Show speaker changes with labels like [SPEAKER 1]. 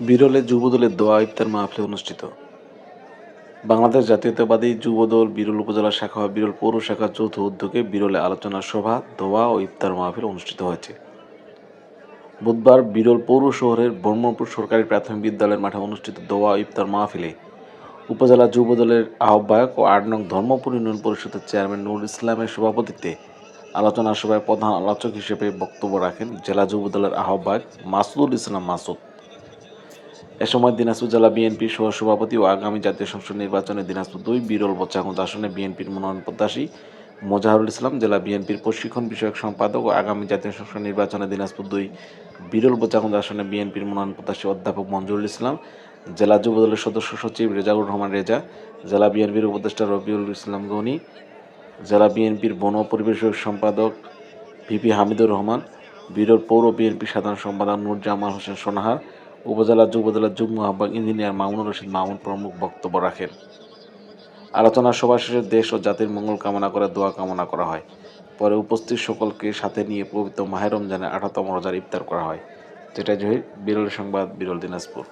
[SPEAKER 1] বিরলে যুবদলের দোয়া ইফতার মাহফিল অনুষ্ঠিত। বাংলাদেশ জাতীয়তাবাদী যুবদল বিরল উপজেলা শাখা বিরল পৌর শাখার যৌথ উদ্যোগে বিরলে আলোচনা সভা, দোয়া ও ইফতার মাহফিল অনুষ্ঠিত হয়েছে। বুধবার বিরল পৌর শহরের ব্রহ্মপুর সরকারি প্রাথমিক বিদ্যালয়ের মাঠে অনুষ্ঠিত দোয়া ইফতার মাহফিলে উপজেলা যুবদলের আহ্বায়ক ও আট নং ধর্মপুর ইউনিয়ন পরিষদের চেয়ারম্যান নুর ইসলামের সভাপতিত্বে আলোচনা সভায় প্রধান আলোচক হিসেবে বক্তব্য রাখেন জেলা যুবদলের আহ্বায়ক মাসুদুল ইসলাম মাসুদ। এ সময় দিনাজপুর জেলা বিএনপির সহ সভাপতি ও আগামী জাতীয় সংসদ নির্বাচনে দিনাজপুর দুই, বিরল বচ্চাগঞ্জ আসনে বিএনপির মনোনয়ন প্রত্যাশী মোজাহারুল ইসলাম, জেলা বিএনপির প্রশিক্ষণ বিষয়ক সম্পাদক ও আগামী জাতীয় সংসদ নির্বাচনে দিনাজপুর দুই, বিরল বচ্চাগঞ্জ আসনে বিএনপির মনোনয়ন প্রত্যাশী অধ্যাপক মঞ্জুরুল ইসলাম, জেলা যুবদলের সদস্য সচিব রেজাউর রহমান রেজা, জেলা বিএনপির উপদেষ্টা রবিউল ইসলাম গনি, জেলা বিএনপির বন পরিবেশ সম্পাদক ভিপি হামিদুর রহমান, বিরল পৌর বিএনপি সাধারণ সম্পাদক নূর জামাল হোসেন সোনাহার উপজেলা যুবদলের যুগ্ম আহ্বায়ক ইঞ্জিনিয়ার মামুন রশিদ মামুন প্রমুখ বক্তব্য রাখেন। আলোচনা সভা শেষে দেশ ও জাতির মঙ্গল কামনা করে দোয়া কামনা করা হয়। পরে উপস্থিত সকলকে সাথে নিয়ে পবিত্র মাহের রমজানের আঠাতম রোজার ইফতার করা হয়, যেটা জহির বিরল সংবাদ বিরল দিনাজপুর।